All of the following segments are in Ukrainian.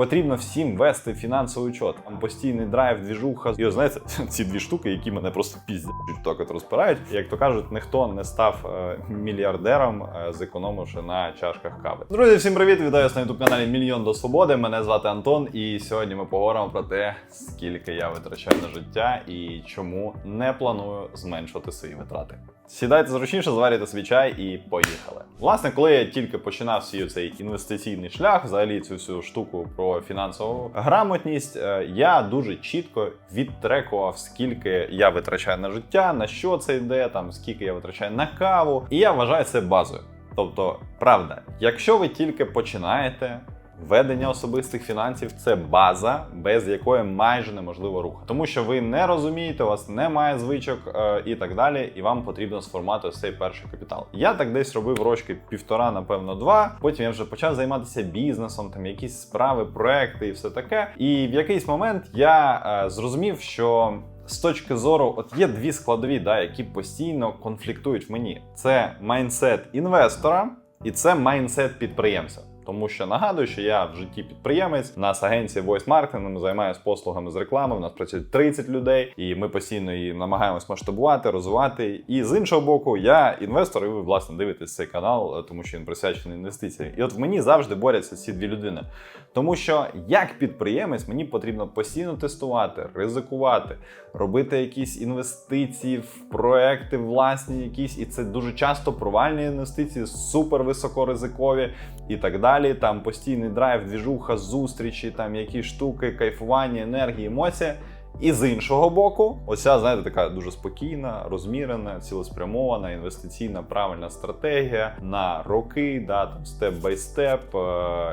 Потрібно всім вести фінансовий учет. Там постійний драйв, двіжуха. І от, знаєте, ці дві штуки, які мене просто піздять, так от розпирають. Як то кажуть, ніхто не став е, мільярдером, е, зекономивши на чашках кави. Друзі, всім привіт! Вітаю вас на youtube каналі Мільйон до Свободи. Мене звати Антон, і сьогодні ми поговоримо про те, скільки я витрачаю на життя і чому не планую зменшувати свої витрати. Сідайте зручніше, зварюйте собі чай і поїхали. Власне, коли я тільки починав свій цей інвестиційний шлях, взагалі цю всю штуку про фінансову грамотність, е, я дуже чітко відтрекував, скільки я витрачаю на життя, на що це йде, там скільки я витрачаю на каву. І я вважаю це базою. Тобто, правда, якщо ви тільки починаєте. Ведення особистих фінансів це база, без якої майже неможливо рухати. Тому що ви не розумієте, у вас немає звичок е, і так далі, і вам потрібно сформувати ось цей перший капітал. Я так десь робив рочки півтора, напевно, два. Потім я вже почав займатися бізнесом, там якісь справи, проекти і все таке. І в якийсь момент я е, зрозумів, що. З точки зору, от є дві складові, да, які постійно конфліктують в мені: це майндсет інвестора і це майндсет підприємця. Тому що нагадую, що я в житті підприємець. У нас агенція Voice Marketing, ми займаємося послугами з реклами. У нас працює 30 людей, і ми постійно її намагаємось масштабувати, розвивати. І з іншого боку, я інвестор, і ви власне дивитесь цей канал, е, тому що він присвячений інвестиціям. І от в мені завжди борються ці дві людини. Тому що як підприємець мені потрібно постійно тестувати, ризикувати, робити якісь інвестиції в проекти власні, якісь, і це дуже часто провальні інвестиції, супер високоризикові і так далі. Там постійний драйв, двіжуха, зустрічі, там якісь штуки, кайфування, енергії, емоції. І з іншого боку, оця, знаєте, така дуже спокійна, розмірена, цілеспрямована, інвестиційна правильна стратегія на роки, да, там степ бай степ,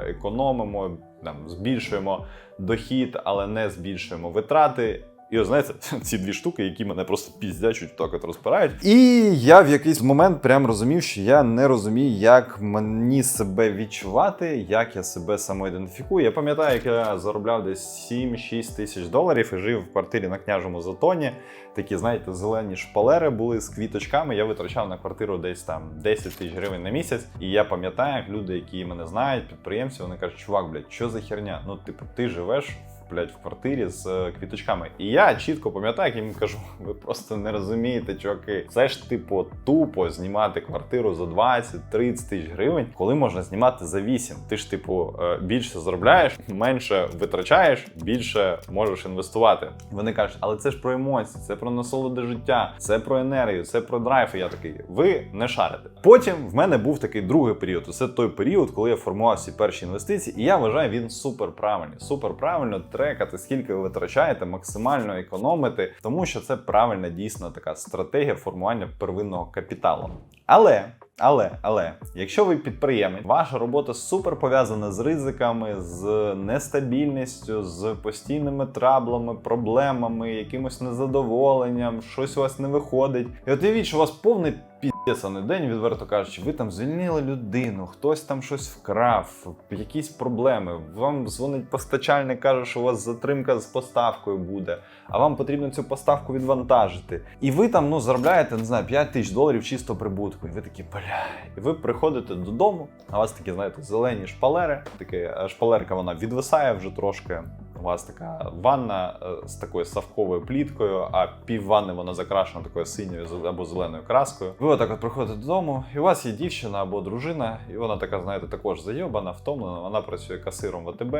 економимо, там збільшуємо дохід, але не збільшуємо витрати. І от знаєте, ці дві штуки, які мене просто піздячуть, так от розпирають. І я в якийсь момент прям розумів, що я не розумію, як мені себе відчувати, як я себе самоідентифікую. Я пам'ятаю, як я заробляв десь 7-6 тисяч доларів і жив в квартирі на княжому затоні. Такі, знаєте, зелені шпалери були з квіточками. Я витрачав на квартиру десь там 10 тисяч гривень на місяць. І я пам'ятаю, як люди, які мене знають, підприємці, вони кажуть, чувак, блядь, що за херня? Ну, типу, ти живеш блядь, в квартирі з е, квіточками. І я чітко пам'ятаю, як їм кажу, ви просто не розумієте, чуваки. Це ж типу тупо знімати квартиру за 20-30 тисяч гривень, коли можна знімати за 8. Ти ж, типу, е, більше заробляєш, менше витрачаєш, більше можеш інвестувати. Вони кажуть, але це ж про емоції, це про насолоди життя, це про енергію, це про драйв. І я такий, ви не шарите. Потім в мене був такий другий період. Це той період, коли я формував всі перші інвестиції, і я вважаю, він супер правильний. Супер правильно трекати, скільки ви витрачаєте, максимально економити, тому що це правильна дійсно така стратегія формування первинного капіталу. Але. Але, але, якщо ви підприємець, ваша робота супер пов'язана з ризиками, з нестабільністю, з постійними траблами, проблемами, якимось незадоволенням, щось у вас не виходить. І от уявіть, що у вас повний підписаний день, відверто кажучи, ви там звільнили людину, хтось там щось вкрав, якісь проблеми. Вам дзвонить постачальник, каже, що у вас затримка з поставкою буде, а вам потрібно цю поставку відвантажити. І ви там ну заробляєте, не знаю, 5 тисяч доларів чисто прибутку. І ви такі, бля. І ви приходите додому, а у вас такі, знаєте, зелені шпалери. Таке шпалерка вона відвисає вже трошки. У вас така ванна е, з такою савковою пліткою, а пів ванни вона закрашена такою синьою або зеленою краскою. Ви отак от приходите додому, і у вас є дівчина або дружина, і вона така, знаєте, також зайобана, втомлена. Вона працює касиром в АТБ.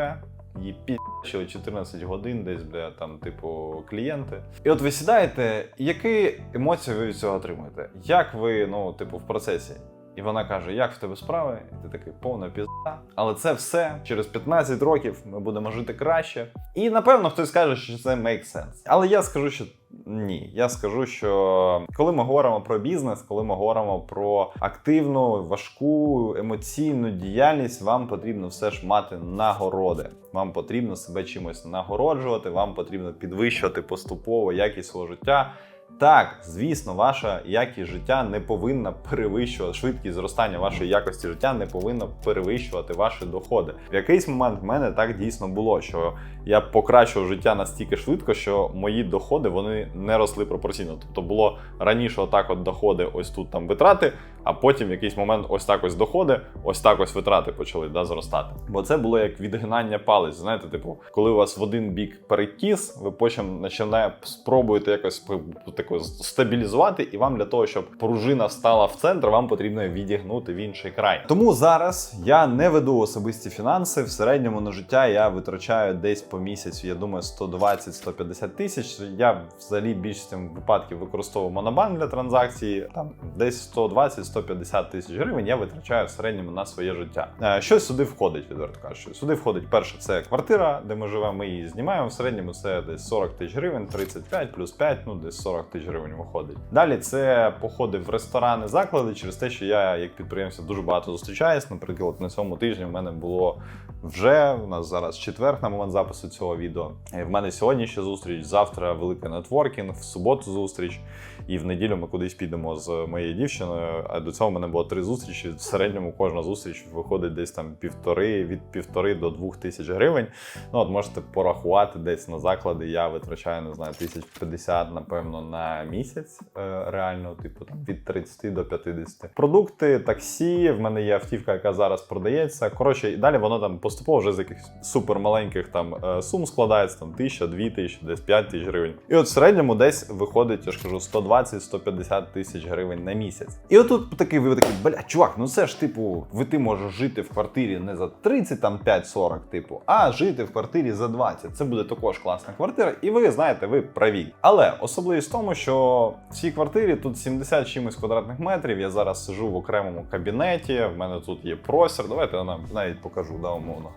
Її пі***чили 14 годин, десь бля, там, типу, клієнти. І от ви сідаєте, які емоції ви від цього отримуєте? Як ви, ну, типу, в процесі? І вона каже: Як в тебе справи? І ти такий повна пізда. Але це все через 15 років ми будемо жити краще. І напевно хтось скаже, що це make sense. Але я скажу, що ні. Я скажу, що коли ми говоримо про бізнес, коли ми говоримо про активну, важку емоційну діяльність, вам потрібно все ж мати нагороди. Вам потрібно себе чимось нагороджувати, вам потрібно підвищувати поступово якість свого життя. Так, звісно, ваша якість життя не повинна перевищувати швидкість зростання вашої якості життя не повинна перевищувати ваші доходи. В якийсь момент в мене так дійсно було, що я покращував життя настільки швидко, що мої доходи вони не росли пропорційно. Тобто було раніше отак, от доходи, ось тут там витрати, а потім в якийсь момент ось так ось доходи, ось так ось витрати почали да, зростати. Бо це було як відгинання палець. Знаєте, типу, коли у вас в один бік перекіс, ви потім починає спробуєте якось п- тако стабілізувати, і вам для того, щоб пружина стала в центр, вам потрібно відігнути в інший край. Тому зараз я не веду особисті фінанси. В середньому на життя я витрачаю десь по місяцю, я думаю, 120-150 тисяч. Я взагалі більшості випадків використовую монобанк для транзакцій. Там десь 120-150 тисяч гривень я витрачаю в середньому на своє життя. Е, Що сюди входить, відверто кажучи? Сюди входить перше, це квартира, де ми живемо. Ми її знімаємо. В середньому це десь 40 тисяч гривень, 35 плюс 5, ну десь 40 тисяч гривень виходить. Далі це походи в ресторани, заклади через те, що я як підприємця дуже багато зустрічаюсь. Наприклад, на цьому тижні в мене було вже у нас зараз четвер на момент запису цього відео. І в мене сьогодні ще зустріч. Завтра великий нетворкінг, в суботу зустріч, і в неділю ми кудись підемо з моєю дівчиною. А до цього в мене було три зустрічі. В середньому кожна зустріч виходить десь там півтори від півтори до двох тисяч гривень. Ну от можете порахувати десь на заклади. Я витрачаю не знаю, тисяч 50, напевно, на місяць. е, Реально, типу там від 30 до 50. Продукти, таксі. В мене є автівка, яка зараз продається. Коротше, і далі воно там поступово вже з якихось супермаленьких там е, сум складається, там тисяча, дві тисячі, десь 5 тисяч гривень. І от в середньому десь виходить, я ж кажу, 120-150 тисяч гривень на місяць. І отут такий ви такий, бля, чувак, ну це ж типу, ви ти можеш жити в квартирі не за 30, там 5-40, типу, а жити в квартирі за 20. Це буде також класна квартира, і ви знаєте, ви праві. Але особливість в тому, що в цій квартирі тут 70 чимось квадратних метрів. Я зараз сижу в окремому кабінеті. В мене тут є простір. Давайте я нам навіть покажу, да, умовно.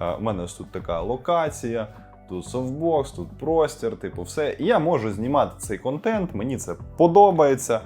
Е, У мене ось тут така локація. Тут софтбокс, тут простір, типу, все. І я можу знімати цей контент, мені це подобається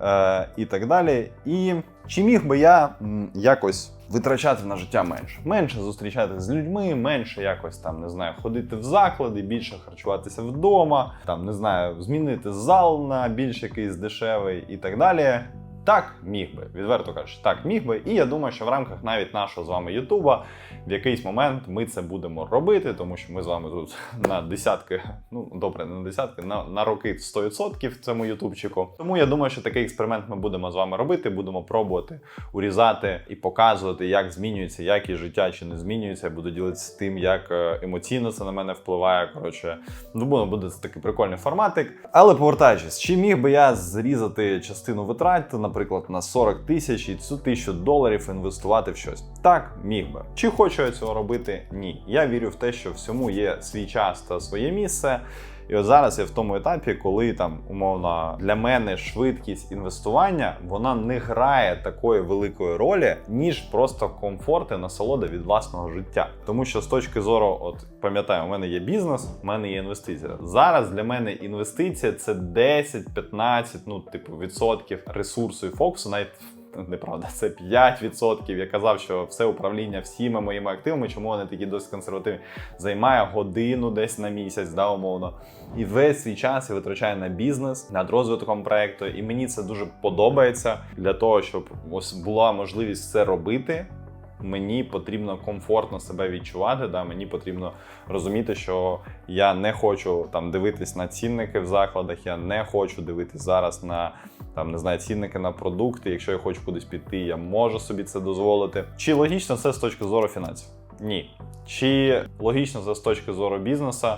е, і так далі. І чи міг би я якось витрачати на життя менше? Менше зустрічатися з людьми, менше якось там не знаю, ходити в заклади, більше харчуватися вдома, там не знаю, змінити зал на більш якийсь дешевий і так далі. Так, міг би, відверто кажучи, так міг би. І я думаю, що в рамках навіть нашого з вами Ютуба в якийсь момент ми це будемо робити, тому що ми з вами тут на десятки, ну добре, не на десятки, на, на роки 100% в цьому ютубчику. Тому я думаю, що такий експеримент ми будемо з вами робити. Будемо пробувати урізати і показувати, як змінюється якість життя чи не змінюється. Я буду ділитися тим, як е, емоційно це на мене впливає. Коротше, ну буде, це такий прикольний форматик. Але повертаючись, чи міг би я зрізати частину витрат, наприклад, на 40 тисяч і цю тисячу доларів інвестувати в щось? Так, міг би. Чи хочу я цього робити? Ні. Я вірю в те, що всьому є свій час та своє місце. І от зараз я в тому етапі, коли там умовно для мене швидкість інвестування вона не грає такої великої ролі, ніж просто комфорт і насолода від власного життя. Тому що з точки зору, от пам'ятаю, у мене є бізнес, у мене є інвестиція. Зараз для мене інвестиція це 10-15, ну типу відсотків ресурсу і фокусу, навіть. Неправда, це 5%. Я казав, що все управління всіма моїми активами, чому вони такі досить консервативні, займає годину десь на місяць, да, умовно. І весь свій час я витрачаю на бізнес, над розвитком проекту. І мені це дуже подобається для того, щоб ось була можливість це робити. Мені потрібно комфортно себе відчувати. Да? Мені потрібно розуміти, що я не хочу там дивитись на цінники в закладах. Я не хочу дивитись зараз на там не знаю цінники на продукти. Якщо я хочу кудись піти, я можу собі це дозволити. Чи логічно це з точки зору фінансів? Ні. Чи логічно це з точки зору бізнесу?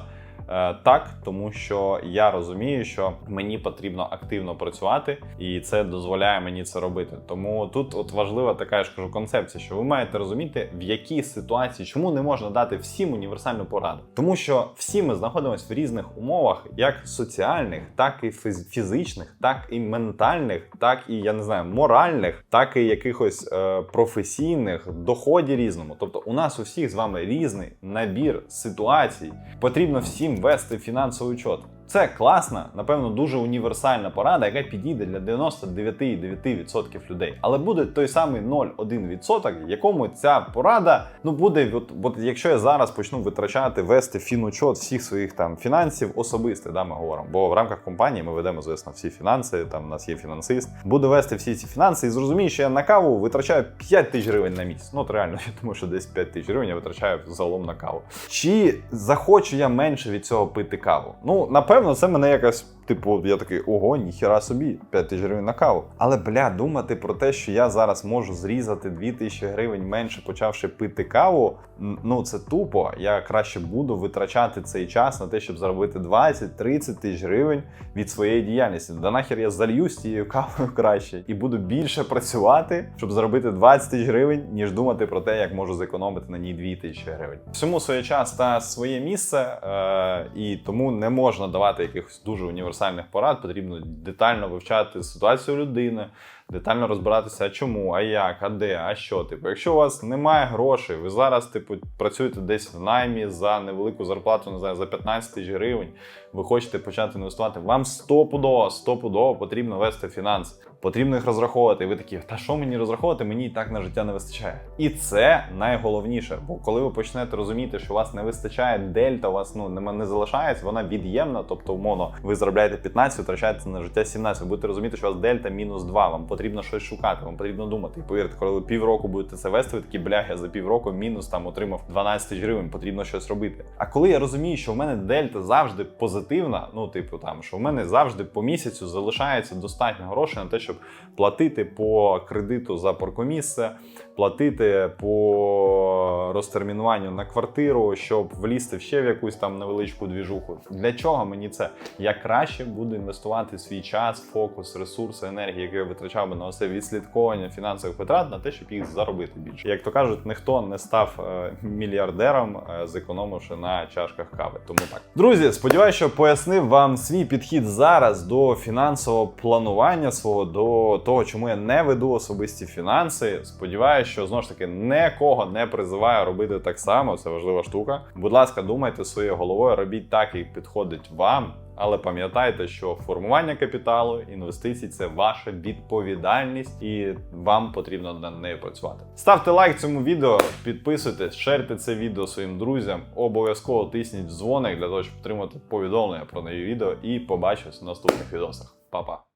Е, Так, тому що я розумію, що мені потрібно активно працювати, і це дозволяє мені це робити. Тому тут от важлива така я ж кажу концепція, що ви маєте розуміти, в якій ситуації, чому не можна дати всім універсальну пораду, тому що всі ми знаходимося в різних умовах, як соціальних, так і фіз- фізичних, так і ментальних, так і я не знаю, моральних, так і якихось е, професійних, доході різному. Тобто, у нас у всіх з вами різний набір ситуацій. Потрібно всім вести фінансовий учет. Це класна, напевно, дуже універсальна порада, яка підійде для 99,9% людей. Але буде той самий 0,1%, якому ця порада ну буде. От, от якщо я зараз почну витрачати, вести фінучот всіх своїх там фінансів особисто, да, ми говоримо. Бо в рамках компанії ми ведемо, звісно, всі фінанси. Там у нас є фінансист. Буду вести всі ці фінанси і зрозумію, що я на каву витрачаю 5 тисяч гривень на місяць. Ну, от реально, я думаю, що десь 5 тисяч гривень я витрачаю загалом на каву. Чи захочу я менше від цього пити каву? Ну, напевно, це мене якось. Типу, я такий, ого, ніхіра собі, 5 тисяч гривень на каву. Але бля, думати про те, що я зараз можу зрізати 2 тисячі гривень менше, почавши пити каву. Ну це тупо. Я краще буду витрачати цей час на те, щоб заробити 20-30 тисяч гривень від своєї діяльності. Да нахер я зальюсь цією кавою краще і буду більше працювати, щоб заробити 20 тисяч гривень, ніж думати про те, як можу зекономити на ній 2 тисячі гривень. Всьому своє час та своє місце, е- і тому не можна давати якихось дуже універсальних порад. Потрібно детально вивчати ситуацію людини. Детально розбиратися, а чому, а як, а де, а що. Типу, якщо у вас немає грошей, ви зараз, типу, працюєте десь в наймі за невелику зарплату, не знаю, за 15 тисяч гривень, ви хочете почати інвестувати, вам стопудово, стопудово потрібно вести фінанси. Потрібно їх розраховувати. І ви такі, та що мені розраховувати? Мені і так на життя не вистачає. І це найголовніше. Бо коли ви почнете розуміти, що у вас не вистачає дельта, у вас ну не, залишається, вона від'ємна. Тобто, умовно, ви заробляєте 15, витрачаєте на життя 17. Ви будете розуміти, що у вас дельта мінус 2. Вам потрібно щось шукати, вам потрібно думати. І повірте, коли ви півроку будете це вести, ви такі блях, я за півроку мінус там отримав 12 тисяч гривень, потрібно щось робити. А коли я розумію, що в мене дельта завжди позитивна, ну типу там, що в мене завжди по місяцю залишається достатньо грошей на те, щоб платити по кредиту за паркомісце, платити по розтермінуванню на квартиру, щоб влізти ще в якусь там невеличку двіжуху. Для чого мені це? Я краще буду інвестувати свій час, фокус, ресурси, енергії, які я витрачав би на оце відслідковування фінансових витрат, на те, щоб їх заробити більше. Як то кажуть, ніхто не став е, мільярдером, е, зекономивши на чашках кави. Тому так, друзі, сподіваюся, що пояснив вам свій підхід зараз до фінансового планування свого, до того, чому я не веду особисті фінанси. Сподіваюся, що знову ж таки нікого не призиваю робити так само. Це важлива штука. Будь ласка, думайте своєю головою, робіть так, як підходить вам. Але пам'ятайте, що формування капіталу, інвестицій це ваша відповідальність, і вам потрібно над нею працювати. Ставте лайк цьому відео, підписуйтесь, шерте це відео своїм друзям. Обов'язково тисніть дзвоник для того, щоб отримати повідомлення про нові відео. І побачимось в наступних відосах. Па-па!